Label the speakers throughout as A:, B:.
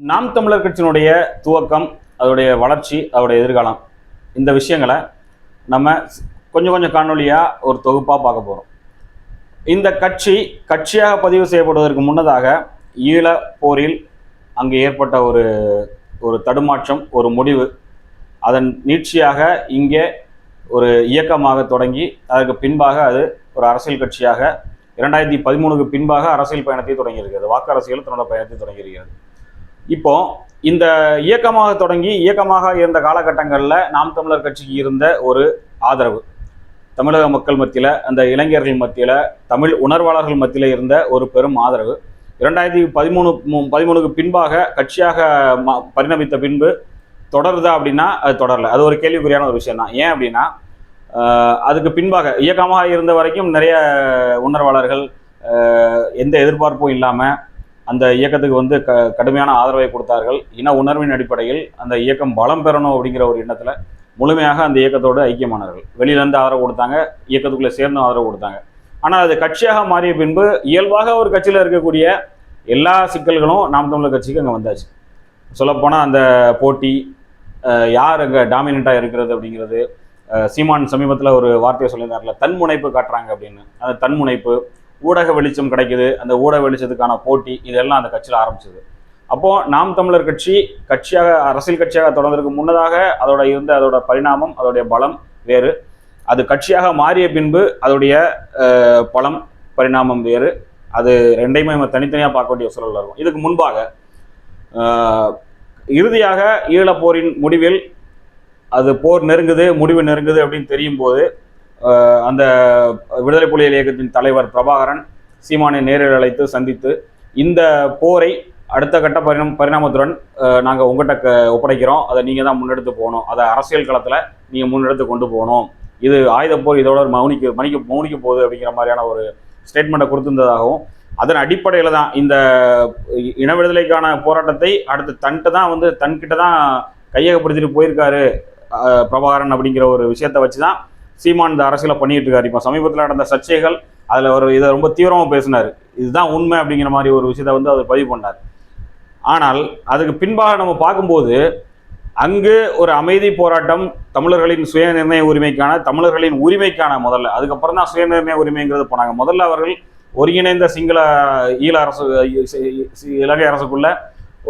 A: நாம் தமிழர் கட்சியினுடைய துவக்கம் அதோடைய வளர்ச்சி அதோடைய எதிர்காலம் இந்த விஷயங்களை நம்ம கொஞ்சம் கொஞ்சம் காணொலியாக ஒரு தொகுப்பாக பார்க்க போகிறோம் இந்த கட்சி கட்சியாக பதிவு செய்யப்படுவதற்கு முன்னதாக ஈழ போரில் அங்கு ஏற்பட்ட ஒரு ஒரு தடுமாற்றம் ஒரு முடிவு அதன் நீட்சியாக இங்கே ஒரு இயக்கமாக தொடங்கி அதற்கு பின்பாக அது ஒரு அரசியல் கட்சியாக இரண்டாயிரத்தி பதிமூணுக்கு பின்பாக அரசியல் பயணத்தை தொடங்கியிருக்கிறது வாக்கு அரசியல் தன்னோட பயணத்தை தொடங்கியிருக்கிறது. இப்போ இந்த இயக்கமாக தொடங்கி இயக்கமாக இருந்த காலகட்டங்களில் நாம் தமிழர் கட்சிக்கு இருந்த ஒரு ஆதரவு. தமிழக மக்கள் மத்தியில் அந்த இளைஞர்கள் மத்தியில் தமிழ் உணர்வாளர்கள் மத்தியில் இருந்த ஒரு பெரும் ஆதரவு. இரண்டாயிரத்தி பதிமூணு மு- பதிமூணுக்கு பின்பாக கட்சியாக ம- பரிணமித்த பின்பு தொடருதா அப்படின்னா அது தொடரல. அது ஒரு கேள்விக்குறியான ஒரு விஷயம் தான் ஏன் அப்படின்னா அதுக்கு பின்பாக இயக்கமாக இருந்த வரைக்கும் நிறைய உணர்வாளர்கள் எந்த எதிர்பார்ப்பும் இல்லாமல் அந்த இயக்கத்துக்கு வந்து க கடுமையான ஆதரவை கொடுத்தார்கள். இன உணர்வின் அடிப்படையில் அந்த இயக்கம் பலம் பெறணும் அப்படிங்கிற ஒரு எண்ணத்தில் முழுமையாக அந்த இயக்கத்தோடு ஐக்கியமானார்கள். வெளியிலேருந்து ஆதரவு கொடுத்தாங்க இயக்கத்துக்குள்ளே சேர்ந்து ஆதரவு கொடுத்தாங்க. ஆனால் அது கட்சியாக மாறிய பின்பு இயல்பாக ஒரு கட்சியில் இருக்கக்கூடிய எல்லா சிக்கல்களும் நாம் தமிழர் கட்சிக்கு அங்கே வந்தாச்சு. சொல்லப்போனால் அந்த போட்டி யார் அங்கே டாமினண்ட்டாக இருக்கிறது அப்படிங்கிறது சீமான் சமீபத்தில் ஒரு வார்த்தையை சொல்லியிருந்தார்ல தன்முனைப்பு காட்டுறாங்க அப்படின்னு. அந்த தன்முனைப்பு ஊடக வெளிச்சம் கிடைக்குது. அந்த ஊடக வெளிச்சத்துக்கான போட்டி இதெல்லாம் அந்த கட்சியில் ஆரம்பிச்சது. அப்போ நாம் தமிழர் கட்சி கட்சியாக அரசியல் கட்சியாக தொடர்ந்ததற்கு முன்னதாக அதோட இருந்த அதோட பரிணாமம் அதோடைய பலம் வேறு. அது கட்சியாக மாறிய பின்பு அதோடைய பலம் பரிணாமம் வேறு. அது ரெண்டையுமே நம்ம தனித்தனியாக பார்க்க வேண்டிய சூழல் இருக்கும். இதுக்கு முன்பாக இறுதியாக ஈழப்போரின் முடிவில் அது போர் நெருங்குது முடிவு நெருங்குது அப்படின்னு தெரியும் போது அந்த விடுதலை புலிகள் இயக்கத்தின் தலைவர் பிரபாகரன் சீமானை நேரில் அழைத்து சந்தித்து இந்த போரை அடுத்த கட்ட பரிணாம பரிணாமத்துடன் நாங்கள் உங்கள்கிட்ட க ஒப்படைக்கிறோம். அதை நீங்கள் தான் முன்னெடுத்து போகணும். அதை அரசியல் களத்தில் நீங்கள் முன்னெடுத்து கொண்டு போகணும். இது ஆயுத போர் இதோட மௌனிக்க மணிக்கு மௌனிக்க போகுது அப்படிங்கிற மாதிரியான ஒரு ஸ்டேட்மெண்ட்டை கொடுத்திருந்ததாகவும் அதன் அடிப்படையில் தான் இந்த இன விடுதலைக்கான போராட்டத்தை அடுத்து தன்கிட்ட தான் வந்து தன்கிட்ட தான் கையகப்படுத்திட்டு போயிருக்காரு பிரபாகரன் அப்படிங்கிற ஒரு விஷயத்தை வச்சு தான் சீமான் இந்த அரசியலை பண்ணிட்டு இருக்காரு. இப்போ சமீபத்தில் நடந்த சர்ச்சைகள் அதில் ஒரு இதை ரொம்ப தீவிரமாக பேசினார். இதுதான் உண்மை அப்படிங்கிற மாதிரி ஒரு விஷயத்தை வந்து அவர் பதிவு பண்ணார். ஆனால் அதுக்கு பின்பாக நம்ம பார்க்கும்போது அங்கு ஒரு அமைதி போராட்டம் தமிழர்களின் சுய நிர்ணய உரிமைக்கான தமிழர்களின் உரிமைக்கான முதல்ல. அதுக்கப்புறம் தான் சுய நிர்ணய உரிமைங்கிறது போனாங்க. முதல்ல அவர்கள் ஒருங்கிணைந்த சிங்கள ஈழ அரசு இலங்கை அரசுக்குள்ள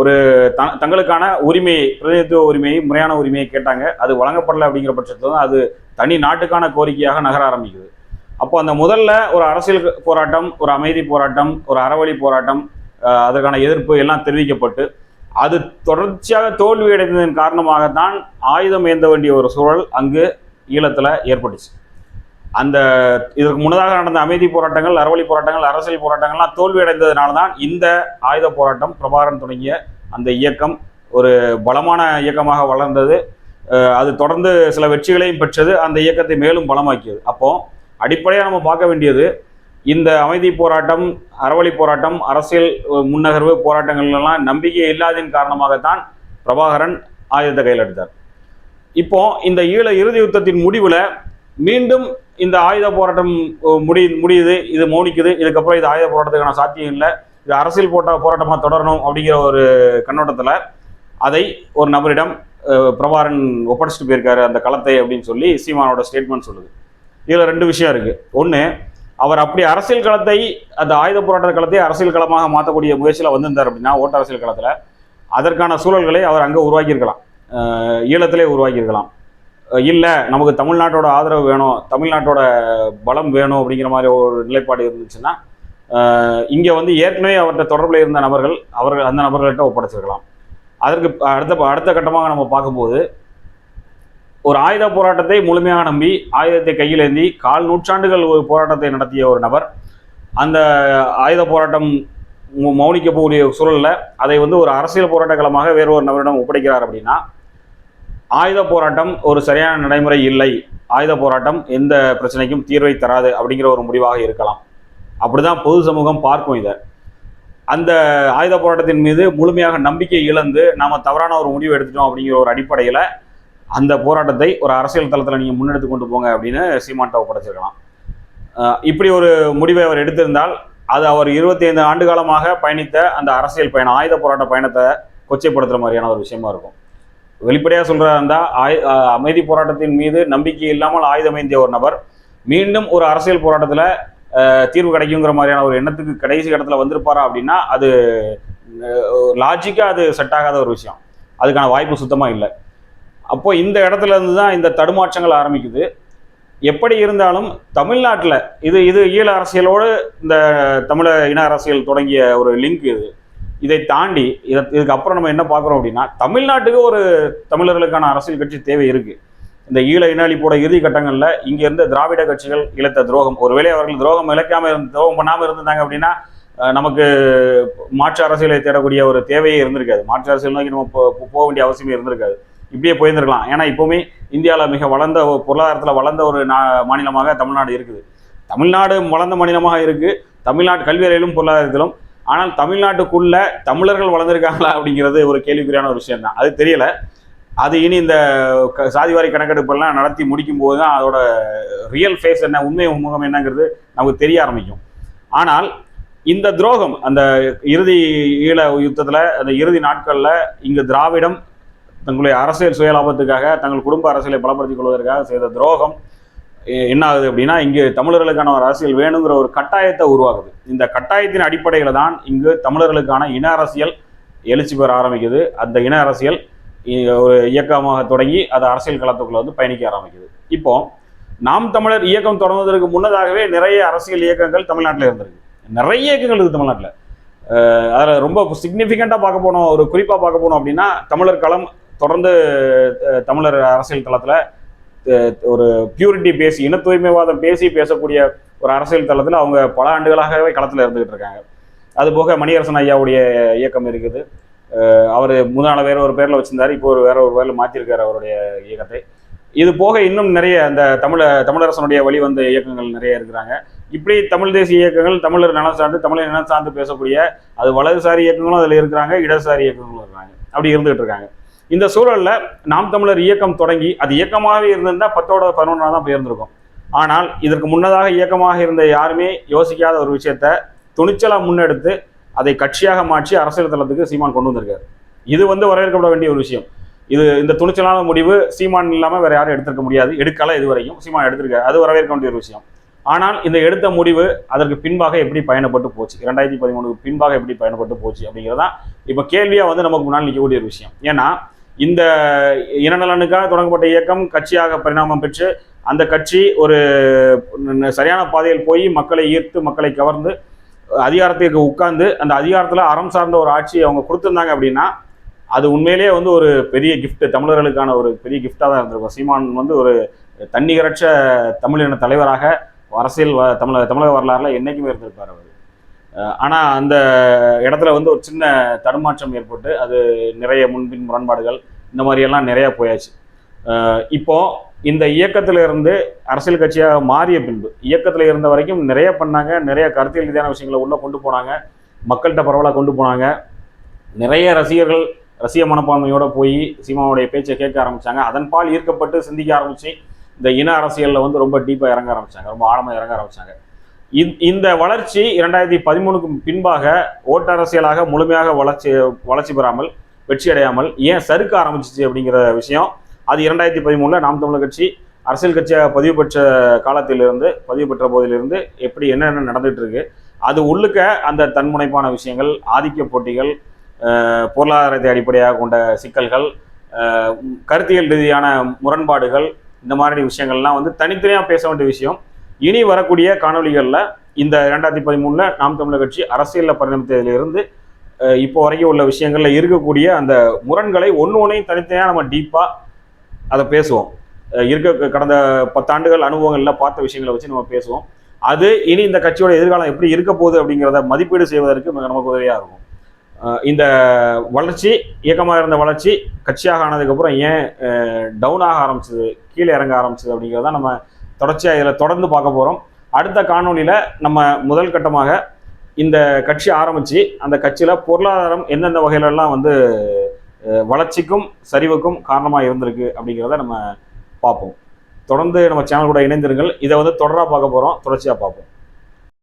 A: ஒரு த தங்களுக்கான உரிமையை பிரதிநிதித்துவ உரிமையை முறையான உரிமையை கேட்டாங்க. அது வழங்கப்படலை அப்படிங்கிற பட்சத்தில் தான் அது தனி நாட்டுக்கான கோரிக்கையாக நகர ஆரம்பிக்குது. அப்போ அந்த முதல்ல ஒரு அரசியல் போராட்டம் ஒரு அமைதி போராட்டம் ஒரு அறவழி போராட்டம் அதற்கான எதிர்ப்பு எல்லாம் தெரிவிக்கப்பட்டு அது தொடர்ச்சியாக தோல்வி அடைந்ததன் காரணமாகத்தான் ஆயுதம் ஏந்த வேண்டிய ஒரு சூழல் அங்கு ஈழத்தில் ஏற்பட்டுச்சு. அந்த இதற்கு முன்னதாக நடந்த அமைதி போராட்டங்கள் அறவழி போராட்டங்கள் அரசியல் போராட்டங்கள்லாம் தோல்வியடைந்ததுனால தான் இந்த ஆயுத போராட்டம் பிரபாகரன் தொடங்கிய அந்த இயக்கம் ஒரு பலமான இயக்கமாக வளர்ந்தது. அது தொடர்ந்து சில வெற்றிகளையும் பெற்றது அந்த இயக்கத்தை மேலும் பலமாக்கியது. அப்போ அடிப்படையாக நம்ம பார்க்க வேண்டியது இந்த அமைதி போராட்டம் அறவழி போராட்டம் அரசியல் முன்னகர்வு போராட்டங்கள்லாம் நம்பிக்கை இல்லாததின் காரணமாகத்தான் பிரபாகரன் ஆயுதத்தை கையில் எடுத்தார் இப்போ இந்த ஈழ இறுதி யுத்தத்தின் முடிவில் மீண்டும் இந்த ஆயுத போராட்டம் முடி முடியுது இது மௌனிக்குது இதுக்கப்புறம் இது ஆயுத போராட்டத்துக்கான சாத்தியம் இல்லை. இது அரசியல் போட்ட போராட்டமாக தொடரணும் அப்படிங்கிற ஒரு கண்ணோட்டத்தில் அதை ஒரு நபரிடம் பிரபாரன் ஒப்படைச்சிட்டு போயிருக்காரு அந்த களத்தை அப்படின்னு சொல்லி சீமானோட ஸ்டேட்மெண்ட் சொல்லுது. இதில் ரெண்டு விஷயம் இருக்குது ஒன்று அவர் அப்படி அரசியல் களத்தை அந்த ஆயுத போராட்ட களத்தை அரசியல் களமாக மாற்றக்கூடிய முயற்சியில் வந்திருந்தார் அப்படின்னா ஓட்ட அரசியல் களத்தில் அதற்கான சூழல்களை அவர் அங்கே உருவாக்கியிருக்கலாம். ஈழத்திலே உருவாக்கியிருக்கலாம். இல்லை நமக்கு தமிழ்நாட்டோட ஆதரவு வேணும் தமிழ்நாட்டோட பலம் வேணும் அப்படிங்கிற மாதிரி ஒரு நிலைப்பாடு இருந்துச்சுன்னா இங்கே வந்து ஏற்கனவே அவர்கிட்ட தொடர்பில் இருந்த நபர்கள் அவர்கள் அந்த நபர்கள்ட்ட ஒப்படைச்சிருக்கலாம். அதற்கு அடுத்த அடுத்த கட்டமாக நம்ம பார்க்கும்போது ஒரு ஆயுத போராட்டத்தை முழுமையாக நம்பி ஆயுதத்தை கையில் ஏந்தி கால் நூற்றாண்டுகள் ஒரு போராட்டத்தை நடத்திய ஒரு நபர் அந்த ஆயுத போராட்டம் மௌனிக்க போகக்கூடிய சூழலில் அதை வந்து ஒரு அரசியல் போராட்ட களமாக வேறு ஒரு நபரிடம் ஒப்படைக்கிறார் அப்படின்னா ஆயுத போராட்டம் ஒரு சரியான நடைமுறை இல்லை. ஆயுத போராட்டம் எந்த பிரச்சனைக்கும் தீர்வை தராது அப்படிங்கிற ஒரு முடிவாக இருக்கலாம். அப்படிதான் பொது சமூகம் பார்க்கும் இதை. அந்த ஆயுத போராட்டத்தின் மீது முழுமையாக நம்பிக்கை இழந்து நாம் தவறான ஒரு முடிவு எடுத்துட்டோம் அப்படிங்கிற ஒரு அடிப்படையில் அந்த போராட்டத்தை ஒரு அரசியல் தளத்தில் நீங்கள் முன்னெடுத்து கொண்டு போங்க அப்படின்னு சீமான்ட்ட ஒப்படைச்சிருக்கலாம். இப்படி ஒரு முடிவை அவர் எடுத்திருந்தால் அது அவர் இருபத்தி ஐந்து ஆண்டு காலமாக பயணித்த அந்த அரசியல் பயணம் ஆயுத போராட்ட பயணத்தை கொச்சைப்படுத்துகிற மாதிரியான ஒரு விஷயமா இருக்கும். வெளிப்படையாக சொல்கிறதா இருந்தால் ஆய் அமைதி போராட்டத்தின் மீது நம்பிக்கை இல்லாமல் ஆயுதமேந்திய ஒரு நபர். மீண்டும் ஒரு அரசியல் போராட்டத்தில் தீர்வு கிடைக்குங்கிற மாதிரியான ஒரு எண்ணத்துக்கு கடைசி இடத்துல வந்திருப்பாரா அப்படின்னா அது லாஜிக்காக அது செட் ஆகாத ஒரு விஷயம். அதுக்கான வாய்ப்பு சுத்தமாக இல்லை. அப்போது இந்த இடத்துல இருந்து தான் இந்த தடுமாற்றங்கள் ஆரம்பிக்குது. எப்படி இருந்தாலும் தமிழ்நாட்டில் இது இது ஈழ அரசியலோடு இந்த தமிழ இன அரசியல் தொடங்கிய ஒரு லிங்க் இது. இதை தாண்டி இதை இதுக்கப்புறம் நம்ம என்ன பார்க்குறோம் அப்படின்னா தமிழ்நாட்டுக்கு ஒரு தமிழர்களுக்கான அரசியல் கட்சி தேவை இருக்குது இந்த ஈழ இன இறுதி கட்டங்களில் இங்கே இருந்த திராவிட கட்சிகள் இழைத்த துரோகம். ஒருவேளை அவர்கள் துரோகம் இழைக்காமல் இருந்து துரோகம் பண்ணாமல் இருந்திருந்தாங்க அப்படின்னா நமக்கு மாற்று அரசியலை தேடக்கூடிய ஒரு தேவையே இருந்திருக்காது. மாற்று அரசியல் நோக்கி நம்ம போக வேண்டிய அவசியமே இருந்திருக்காது. இப்படியே போயிருந்திருக்கலாம். ஏன்னா இப்போவுமே இந்தியாவில் மிக வளர்ந்த ஒரு பொருளாதாரத்தில் வளர்ந்த ஒரு நா மாநிலமாக தமிழ்நாடு இருக்குது. தமிழ்நாடு வளர்ந்த மாநிலமாக இருக்குது தமிழ்நாடு கல்வியறையிலும் பொருளாதாரத்திலும் ஆனால் தமிழ்நாட்டுக்குள்ள தமிழர்கள் வளர்ந்துருக்காங்களா அப்படிங்கிறது ஒரு கேள்விக்குறியான ஒரு விஷயம் தான் அது தெரியல. அது இனி இந்த க- சாதிவாரி கணக்கெடுப்பெல்லாம் நடத்தி முடிக்கும் போது தான் அதோட ரியல் ஃபேஸ் என்ன உண்மை முகம் என்னங்கிறது நமக்கு தெரிய ஆரம்பிக்கும். ஆனால் இந்த துரோகம் அந்த இறுதி ஈழ யுத்தத்தில் அந்த இறுதி நாட்களில் இங்கு திராவிடம் தங்களுடைய அரசியல் சுயலாபத்துக்காக தங்கள் குடும்ப அரசியலை பலப்படுத்திக் கொள்வதற்காக செய்த துரோகம் என்ன ஆகுது அப்படின்னா இங்கு தமிழர்களுக்கான ஒரு அரசியல் வேணுங்கிற ஒரு கட்டாயத்தை உருவாகுது இந்த கட்டாயத்தின் அடிப்படையில் தான் இங்கு தமிழர்களுக்கான இன அரசியல் எழுச்சி பெற ஆரம்பிக்குது. அந்த இன அரசியல் ஒரு இயக்கமாக தொடங்கி அது அரசியல் களத்துக்குள்ள வந்து பயணிக்க ஆரம்பிக்குது. இப்போ நாம் தமிழர் இயக்கம் தொடங்குவதற்கு முன்னதாகவே நிறைய அரசியல் இயக்கங்கள் தமிழ்நாட்டில் இருந்திருக்கு. நிறைய இயக்கங்கள் இருக்குது தமிழ்நாட்டில். அதில் ரொம்ப சிக்னிஃபிகண்ட்டாக பார்க்க போனோம் ஒரு குறிப்பாக பார்க்க போனோம் அப்படின்னா தமிழர் களம் தொடர்ந்து தமிழர் அரசியல் தளத்தில் ஒரு பியூரிட்டி பேசி இன தூய்மைவாதம் பேசி பேசக்கூடிய ஒரு அரசியல் தளத்தில் அவங்க பல ஆண்டுகளாகவே களத்தில் இருந்துகிட்டு இருக்காங்க. அது போக மணியரசன் ஐயாவுடைய இயக்கம் இருக்குது. அவர் முதலான வேற ஒரு பேரில் வச்சிருந்தாரு இப்போ ஒரு வேற ஒரு பேரில் மாற்றிருக்காரு அவருடைய இயக்கத்தை. இது போக இன்னும் நிறைய அந்த தமிழ தமிழரசனுடைய வழி வந்த இயக்கங்கள் நிறைய இருக்கிறாங்க. இப்படி தமிழ் தேசிய இயக்கங்கள் தமிழர் நலம் சார்ந்து தமிழர் நலம் சார்ந்து பேசக்கூடிய அது வலதுசாரி இயக்கங்களும் அதில் இருக்கிறாங்க இடதுசாரி இயக்கங்களும் இருக்கிறாங்க. அப்படி இருந்துகிட்டு இருக்காங்க. இந்த சூழலில் நாம் தமிழர் இயக்கம் தொடங்கி அது இயக்கமாகவே இருந்திருந்தா பத்தோட பதினொன்றா தான் போயிருந்திருக்கும் ஆனால் இதற்கு முன்னதாக இயக்கமாக இருந்த யாருமே யோசிக்காத ஒரு விஷயத்த துணிச்சலாக முன்னெடுத்து அதை கட்சியாக மாற்றி அரசியல் தளத்துக்கு சீமான் கொண்டு வந்திருக்காரு. இது வந்து வரவேற்கப்பட வேண்டிய ஒரு விஷயம். இது இந்த துணிச்சலான முடிவு சீமான் இல்லாமல் வேற யாரும் எடுத்திருக்க முடியாது. எடுக்கல இது வரைக்கும் சீமான் எடுத்திருக்காரு. அது வரவேற்க வேண்டிய ஒரு விஷயம். ஆனால் இந்த எடுத்த முடிவு அதற்கு பின்பாக எப்படி பயணப்பட்டு போச்சு? இரண்டாயிரத்தி பதிமூணுக்கு பின்பாக எப்படி பயணப்பட்டு போச்சு அப்படிங்கிறதான் இப்போ கேள்வியாக வந்து நமக்கு முன்னால் நிற்கக்கூடிய ஒரு விஷயம். ஏன்னா இந்த இனநலனுக்காக தொடங்கப்பட்ட இயக்கம் கட்சியாக பரிணாமம் பெற்று அந்த கட்சி ஒரு சரியான பாதையில் போய் மக்களை ஈர்த்து மக்களை கவர்ந்து அதிகாரத்துக்கு உட்கார்ந்து அந்த அதிகாரத்தில் அறம் சார்ந்த ஒரு ஆட்சி அவங்க கொடுத்துருந்தாங்க அப்படின்னா அது உண்மையிலேயே வந்து ஒரு பெரிய கிஃப்ட் தமிழர்களுக்கான ஒரு பெரிய கிஃப்டாக தான் இருந்திருக்கும். சீமான் வந்து ஒரு தன்னிகரற்ற தமிழின தலைவராக அரசியல் வ- தமிழக தமிழக வரலாறுல என்னைக்குமே இருந்திருப்பார் அவர். ஆனால் அந்த இடத்துல வந்து ஒரு சின்ன தடுமாற்றம் ஏற்பட்டு அது நிறைய முன்பின் முரண்பாடுகள் இந்த மாதிரியெல்லாம் நிறையா போயாச்சு. இப்போது இந்த இயக்கத்திலிருந்து அரசியல் கட்சியாக மாறிய பின்பு இயக்கத்தில் இருந்த வரைக்கும் நிறைய பண்ணாங்க நிறைய கருத்தியல் ரீதியான விஷயங்களை உள்ளே கொண்டு போனாங்க மக்கள்கிட்ட பரவலாக கொண்டு போனாங்க. நிறைய ரசிகர்கள் ரசிக மனப்பான்மையோடு போய் சீமாவுடைய பேச்சை கேட்க ஆரம்பித்தாங்க அதன் பால் ஈர்க்கப்பட்டு சிந்திக்க ஆரம்பித்து இந்த இன அரசியலில் வந்து ரொம்ப டீப்பாக இறங்க ஆரம்பிச்சாங்க ரொம்ப ஆழமாக இறங்க ஆரம்பிச்சாங்க. இந்த- இந்த வளர்ச்சி இரண்டாயிரத்தி பதிமூணுக்கு பின்பாக ஓட்டு அரசியலாக முழுமையாக வளர்ச்சி வளர்ச்சி பெறாமல் வெற்றி அடையாமல் ஏன் சறுக்க ஆரம்பிச்சிச்சு அப்படிங்கிற விஷயம். அது இரண்டாயிரத்தி பதிமூணில் நாம் தமிழர் கட்சி அரசியல் கட்சியாக பதிவு பெற்ற காலத்திலிருந்து பதிவு பெற்ற போதிலிருந்து எப்படி என்னென்ன நடந்துட்டு இருக்கு அது உள்ளுக்க அந்த தன்முனைப்பான விஷயங்கள் ஆதிக்க போட்டிகள் பொருளாதாரத்தை அடிப்படையாக கொண்ட சிக்கல்கள் கருத்தியல் ரீதியான முரண்பாடுகள் இந்த மாதிரி விஷயங்கள்லாம் வந்து தனித்தனியாக பேச வேண்டிய விஷயம். இனி வரக்கூடிய காணொளிகளில் இந்த ரெண்டாயிரத்தி பதிமூணில் நாம் தமிழர் கட்சி அரசியலில் பரிணமித்ததிலிருந்து இப்போ வரைக்கும் உள்ள விஷயங்களில் இருக்கக்கூடிய அந்த முரண்களை ஒன்று ஒன்றையும் தனித்தனியாக நம்ம டீப்பாக அதை பேசுவோம். இருக்க கடந்த பத்தாண்டுகள் அனுபவங்களில் பார்த்த விஷயங்களை வச்சு நம்ம பேசுவோம். அது இனி இந்த கட்சியோட எதிர்காலம் எப்படி இருக்க போகுது அப்படிங்கிறத மதிப்பீடு செய்வதற்கு நமக்கு உதவியாக இருக்கும். இந்த வளர்ச்சி இயக்கமாக இருந்த வளர்ச்சி கட்சியாக ஆனதுக்கப்புறம் ஏன் டவுன் ஆக ஆரம்பிச்சது கீழே இறங்க ஆரம்பிச்சது அப்படிங்கிறத நம்ம தொடர்ச்சியாக இதில் தொடர்ந்து பார்க்க போகிறோம் அடுத்த காணொளியில் நம்ம முதல் கட்டமாக இந்த கட்சி ஆரம்பித்து அந்த கட்சியில் பொருளாதாரம் எந்தெந்த வகையிலெல்லாம் வந்து வளர்ச்சிக்கும் சரிவுக்கும் காரணமாக இருந்திருக்கு அப்படிங்கிறத நம்ம பார்ப்போம். தொடர்ந்து நம்ம சேனல் கூட இணைந்திருங்கள். இதை வந்து தொடராக பார்க்க போகிறோம் தொடர்ச்சியாக பார்ப்போம்.